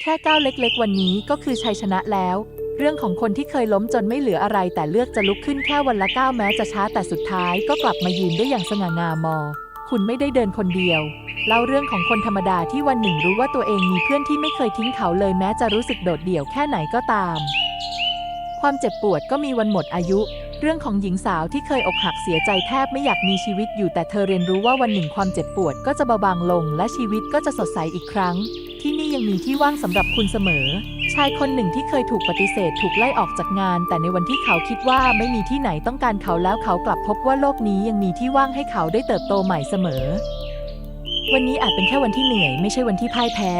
แค่ก้าวเล็กๆ วันนี้ก็คือชัยชนะแล้ว เรื่องของคนที่เคยล้มจนไม่เหลืออะไร แต่เลือกจะลุกขึ้นแค่วันละก้าวแม้จะช้าแต่สุดท้ายก็กลับมายืนได้อย่างสง่างามมอ คุณไม่ได้เดินคนเดียวเล่าเรื่องของคนธรรมดาที่วันหนึ่งรู้ว่าตัวเองมีเพื่อนที่ไม่เคยทิ้งเขาเลยแม้จะรู้สึกโดดเดี่ยวแค่ไหนก็ตาม ความเจ็บปวดก็มีวันหมดอายุ เรื่องของหญิงสาวที่เคยอกหักเสียใจแทบไม่อยากมีชีวิตอยู่แต่เธอเรียนรู้ว่าวันหนึ่งความเจ็บปวดก็จะเบาบางลง และชีวิตก็จะสดใสอีกครั้ง ยังมีที่ว่างสำหรับคุณเสมอ ชายคนหนึ่งที่เคยถูกปฏิเสธถูกไล่ออกจากงาน แต่ในวันที่เขาคิดว่าไม่มีที่ไหนต้องการเขาแล้วเขากลับพบว่าโลกนี้ยังมีที่ว่างให้เขาได้เติบโตใหม่เสมอ วันนี้อาจเป็นแค่วันที่เหนื่อย ไม่ใช่วันที่พ่ายแพ้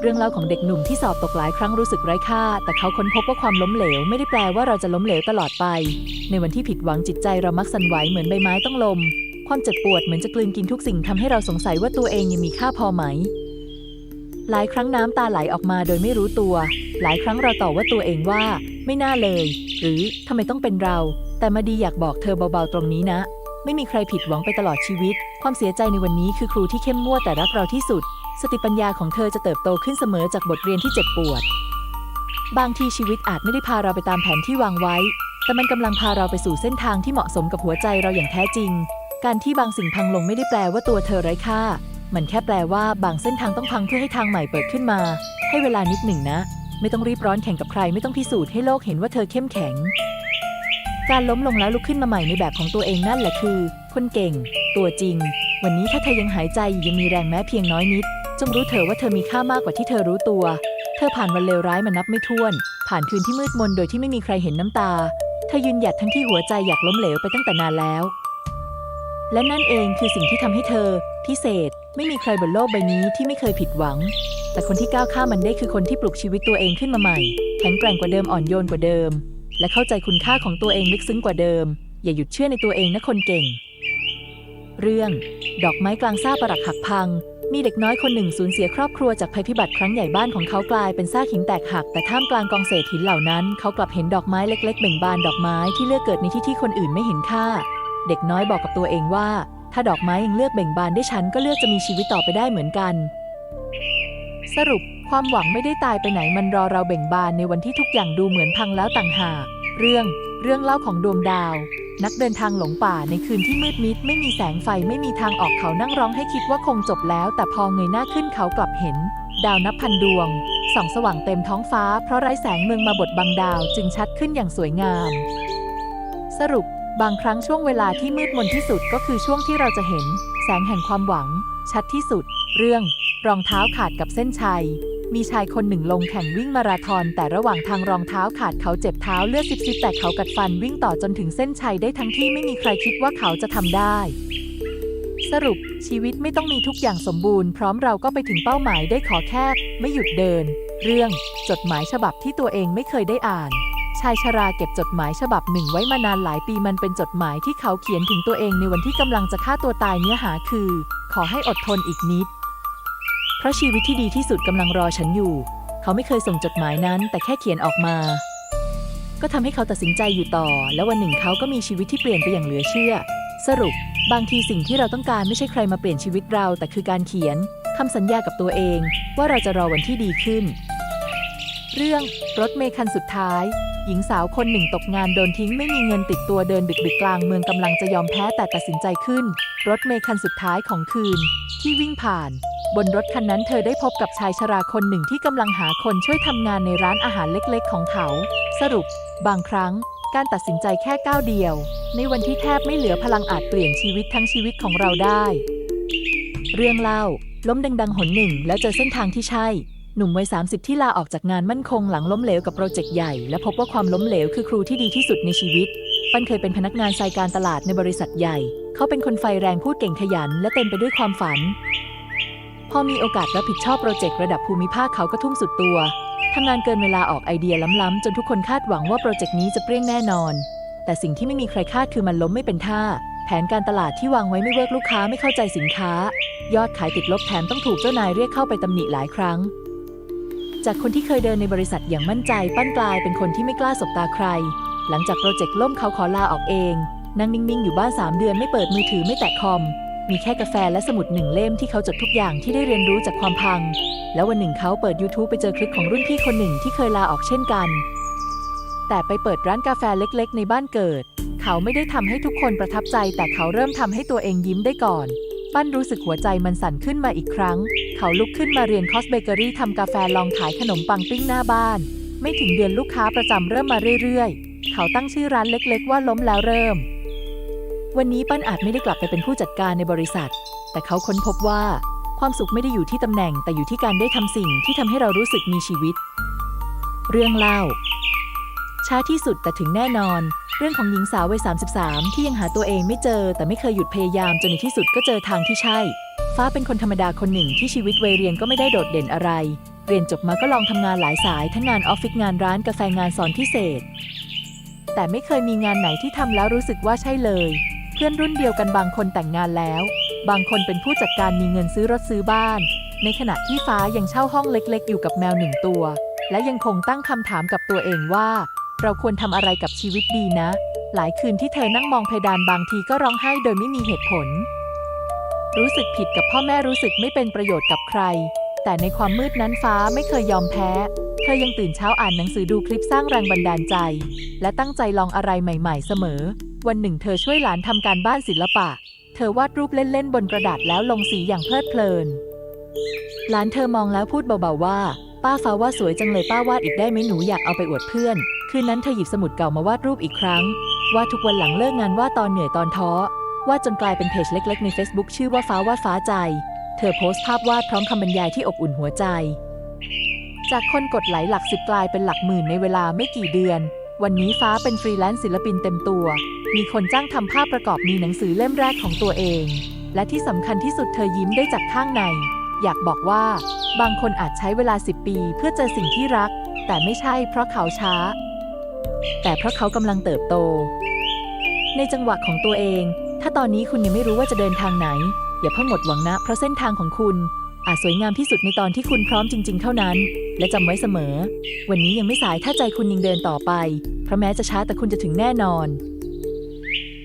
เรื่องเล่าของเด็กหนุ่มที่สอบตกหลายครั้งรู้สึกไร้ค่า แต่เขาค้นพบว่าความล้มเหลวไม่ได้แปลว่าเราจะล้มเหลวตลอดไป ในวันที่ผิดหวังจิตใจเรามักสั่นไหวเหมือนใบไม้ต้องลม ความเจ็บปวดเหมือนจะกลืนกินทุกสิ่งทำให้เราสงสัยว่าตัวเองยังมีค่าพอไหม หลายครั้งน้ำตาไหลออกมาโดยไม่รู้ตัว หลายครั้งเราต่อว่าตัวเองว่า ไม่น่าเลย หรือทำไมต้องเป็นเรา แต่มาดีอยากบอกเธอเบาๆตรงนี้นะ ไม่มีใครผิดหวังไปตลอดชีวิต ความเสียใจในวันนี้คือครูที่เข้มงวดแต่รักเราที่สุด สติปัญญาของเธอจะเติบโตขึ้นเสมอจากบทเรียนที่เจ็บปวด บางทีชีวิตอาจไม่ได้พาเราไปตามแผนที่วางไว้ แต่มันกำลังพาเราไปสู่เส้นทางที่เหมาะสมกับหัวใจเราอย่างแท้จริง การที่บางสิ่งพังลงไม่ได้แปลว่าตัวเธอไร้ค่า มันแค่แปลว่าบางเส้นทางต้องพังเพื่อให้ทางใหม่เปิดขึ้นมา ให้เวลานิดหนึ่งนะ ไม่ต้องรีบร้อนแข่งกับใครไม่ต้องพิสูจน์ให้โลกเห็นว่าเธอเข้มแข็ง การล้มลงแล้วลุกขึ้นมาใหม่ในแบบของตัวเองนั่นแหละคือ คนเก่ง ตัวจริง วันนี้ถ้าเธอยังหายใจยังมีแรงแม้เพียงน้อยนิด จงรู้เถอว่าเธอมีค่ามากกว่าที่เธอรู้ตัว เธอผ่านวันเลวร้ายมานับไม่ถ้วน ผ่านคืนที่มืดมนโดยที่ไม่มีใครเห็นน้ำตา เธอยืนหยัดทั้งที่หัวใจอยากล้มเหลวไปตั้งแต่นานแล้ว และนั่นเองคือสิ่งที่ทำให้เธอ พิเศษไม่มีใครบนโลกใบนี้ที่ไม่เคยผิดหวัง แต่คนที่ก้าวข้ามมันได้คือคนที่ปลุกชีวิตตัวเองขึ้นมาใหม่ แข็งแกร่งกว่าเดิมอ่อนโยนกว่าเดิม และเข้าใจคุณค่าของตัวเองลึกซึ้งกว่าเดิม อย่าหยุดเชื่อในตัวเองนะคนเก่ง เรื่องดอกไม้กลางซ่าปรักหักพัง มีเด็กน้อยคนหนึ่งสูญเสียครอบครัวจากภัยพิบัติครั้งใหญ่บ้านของเขากลายเป็นซากหินแตกหัก แต่ท่ามกลางกองเศษหินเหล่านั้น เขากลับเห็นดอกไม้เล็ก ๆ เบ่งบานดอกไม้ที่เลือกเกิดในที่ที่คนอื่นไม่เห็นค่า เด็กน้อยบอกกับตัวเองว่า ถ้าดอกไม้ยังเลือกเบ่งบานได้ฉันก็เลือกจะมีชีวิตต่อไปได้เหมือนกัน สรุปความหวังไม่ได้ตายไปไหนมันรอเราเบ่งบานในวันที่ทุกอย่างดูเหมือนพังแล้วต่างหาก เรื่อง เรื่องเล่าของดวงดาว นักเดินทางหลงป่าในคืนที่มืดมิด ไม่มีแสงไฟไม่มีทางออกเขานั่งร้องให้คิดว่าคงจบแล้ว แต่พอเงยหน้าขึ้นเขากลับเห็น ดาวนับพันดวงส่องสว่างเต็มท้องฟ้าเพราะไร้แสงเมืองมาบดบังดาวจึงชัดขึ้นอย่างสวยงาม สรุป บางครั้งช่วงเวลาที่มืดมนที่สุดก็คือช่วงที่เราจะเห็น แสงแห่งความหวัง ชัดที่สุด เรื่อง รองเท้าขาดกับเส้นชัย มีชายคนหนึ่งลงแข่งวิ่งมาราธอน แต่ระหว่างทางรองเท้าขาดเขาเจ็บเท้าเลือดซิบๆแต่เขากัดฟันวิ่งต่อจนถึงเส้นชัยได้ทั้งที่ไม่มีใครคิดว่าเขาจะทำได้ สรุปชีวิตไม่ต้องมีทุกอย่างสมบูรณ์พร้อมเราก็ไปถึงเป้าหมายได้ขอแค่ไม่หยุดเดิน เรื่อง จดหมายฉบับที่ตัวเองไม่เคยได้อ่าน ชายชราเก็บจดหมายฉบับหนึ่งไว้มานานหลายปีมันเป็นจดหมายที่เขาเขียนถึงตัวเองในวันที่กำลังจะฆ่าตัวตายเนื้อหาคือ ขอให้อดทนอีกนิด เพราะชีวิตที่ดีที่สุดกำลังรอฉันอยู่ เขาไม่เคยส่งจดหมายนั้น แต่แค่เขียนออกมา ก็ทำให้เขาตัดสินใจอยู่ต่อ แล้ววันหนึ่งเขาก็มีชีวิตที่เปลี่ยนไปอย่างเหลือเชื่อ สรุป บางทีสิ่งที่เราต้องการไม่ใช่ใครมาเปลี่ยนชีวิตเรา แต่คือการเขียนคำสัญญากับตัวเอง ว่าเราจะรอวันที่ดีขึ้น เรื่องรถเมคันสุดท้าย หญิงสาวคนหนึ่งตกงานโดนทิ้งไม่มีเงินติดตัวเดินดึกๆกลางเมืองกำลังจะยอมแพ้แต่ตัดสินใจขึ้น รถเมล์คันสุดท้ายของคืน ที่วิ่งผ่าน บนรถคันนั้นเธอได้พบกับชายชราคนหนึ่งที่กำลังหาคนช่วยทำงานในร้านอาหารเล็กๆ ของเขา สรุป บางครั้ง การตัดสินใจแค่ก้าวเดียว ในวันที่แทบไม่เหลือพลังอาจเปลี่ยนชีวิตทั้งชีวิตของเราได้ เรื่องเล่า ล้มดังๆหนหนึ่งแล้วเจอเส้นทางที่ใช่ หนุ่มวัย 30 ที่ลาออกจากงานมั่นคงหลังล้มเหลวกับโปรเจกต์ใหญ่ และพบว่าความล้มเหลวคือครูที่ดีที่สุดในชีวิต ปั้นเคยเป็นพนักงานสายการตลาดในบริษัทใหญ่ เขาเป็นคนไฟแรงพูดเก่งขยัน และเต็มไปด้วยความฝัน พอมีโอกาสรับผิดชอบโปรเจกต์ระดับภูมิภาคเขาก็ทุ่มสุดตัวทำงานเกินเวลาออกไอเดียล้ำๆจนทุกคนคาดหวังว่าโปรเจกต์นี้จะเปรี้ยงแน่นอน แต่สิ่งที่ไม่มีใครคาดคือมันล้มไม่เป็นท่า แผนการตลาดที่วางไว้ไม่เวิร์กลูกค้าไม่เข้าใจสินค้า ยอดขายติดลบแถมต้องถูกเจ้านายเรียกเข้าไปตำหนิหลายครั้ง จากคนที่เคยเดินในบริษัทอย่างมั่นใจปั้นกลายเป็นคนที่ไม่กล้าสบตาใคร หลังจากโปรเจกต์ล่มเขาขอลาออกเองนั่งนิ่งๆ อยู่บ้าน 3 เดือนไม่เปิดมือถือไม่แตะคอม มีแค่กาแฟและสมุดหนึ่งเล่มที่เขาจดทุกอย่างที่ได้เรียนรู้จากความพัง แล้ววันหนึ่งเขาเปิด YouTube ไปเจอคลิปของรุ่นพี่คนหนึ่งที่เคยลาออกเช่นกัน แต่ไปเปิดร้านกาแฟเล็กๆ ในบ้านเกิด เขาไม่ได้ทำให้ทุกคนประทับใจ แต่เขาเริ่มทำให้ตัวเองยิ้มได้ก่อน ปั้นรู้สึกหัวใจมันสั่นขึ้นมาอีกครั้ง เขาลุกขึ้นมาเรียนคอสเบเกอรี่ทำกาแฟลองขายขนมปังปิ้งหน้าบ้าน ไม่ถึงเดือนลูกค้าประจำเริ่มมาเรื่อยๆ เขาตั้งชื่อร้านเล็กๆ ว่าล้มแล้วเริ่ม วันนี้ปั้นอาจไม่ได้กลับไปเป็นผู้จัดการในบริษัท แต่เขาค้นพบว่า ความสุขไม่ได้อยู่ที่ตำแหน่ง แต่อยู่ที่การได้ทำสิ่งที่ทำให้เรารู้สึกมีชีวิต เรื่องเล่าช้าที่สุดแต่ถึงแน่นอน เรื่องของหญิงสาววัย 33 ที่ยังหาตัวเองไม่เจอ แต่ไม่เคยหยุดพยายามจนในที่สุดก็เจอทางที่ใช่ ฟ้าเป็นคนธรรมดาคนหนึ่งที่ชีวิตวัยเรียนก็ไม่ได้โดดเด่นอะไร เรียนจบมาก็ลองทำงานหลายสายทั้งงานออฟฟิศงานร้านกาแฟงานสอนพิเศษ แต่ไม่เคยมีงานไหนที่ทำแล้วรู้สึกว่าใช่เลย เพื่อนรุ่นเดียวกันบางคนแต่งงานแล้ว บางคนเป็นผู้จัดการมีเงินซื้อรถซื้อบ้าน ในขณะที่ฟ้ายังเช่าห้องเล็ก ๆ อยู่กับแมวหนึ่งตัว และยังคงตั้งคำถามกับตัวเองว่า เราควรทำอะไรกับชีวิตดีนะ หลายคืนที่เธอนั่งมองเพดานบางทีก็ร้องไห้โดยไม่มีเหตุผล รู้สึกผิดกับพ่อแม่รู้สึกไม่เป็นประโยชน์กับใคร แต่ในความมืดนั้นฟ้าไม่เคยยอมแพ้ เธอยังตื่นเช้าอ่านหนังสือดูคลิปสร้างแรงบันดาลใจ และตั้งใจลองอะไรใหม่ ๆ เสมอ วันหนึ่งเธอช่วยหลานทำการบ้านศิลปะ เธอวาดรูปเล่นๆบนกระดาษแล้วลงสีอย่างเพลิดเพลิน หลานเธอมองแล้วพูดเบาๆว่า ป้าฟ้าว่าสวยจังเลยป้าวาดอีกได้ไหมหนูอยากเอาไปอวดเพื่อน คืนนั้นเธอหยิบสมุดเก่ามาวาดรูปอีกครั้ง วาดทุกวันหลังเลิกงานวาดตอนเหนื่อยตอนท้อวาดจนกลายเป็นเพจเล็ก ๆ ใน Facebook ชื่อว่าฟ้าวาดฟ้าใจ เธอโพสต์ภาพวาดพร้อมคำบรรยายที่อบอุ่นหัวใจ จากคนกดไหลหลักสิบกลายเป็นหลักหมื่นในเวลาไม่กี่เดือน วันนี้ฟ้าเป็นฟรีแลนซ์ศิลปินเต็มตัว มีคนจ้างทำภาพประกอบมีหนังสือเล่มแรกของตัวเอง และที่สำคัญที่สุดเธอยิ้มได้จากข้างใน อยากบอกว่า บางคนอาจใช้เวลา 10 ปี เพื่อเจอสิ่งที่รัก แต่ไม่ใช่เพราะเขาช้า แต่เพราะเขากำลังเติบโต ในจังหวะของตัวเอง ถ้าตอนนี้คุณยังไม่รู้ว่าจะเดินทางไหน อย่าเพิ่งหมดหวังนะ เพราะเส้นทางของคุณอาจสวยงามที่สุดในตอนที่คุณพร้อมจริง ๆ เท่านั้น และจำไว้เสมอ วันนี้ยังไม่สายถ้าใจคุณยังเดินต่อไป เพราะแม้จะช้าแต่คุณจะถึงแน่นอน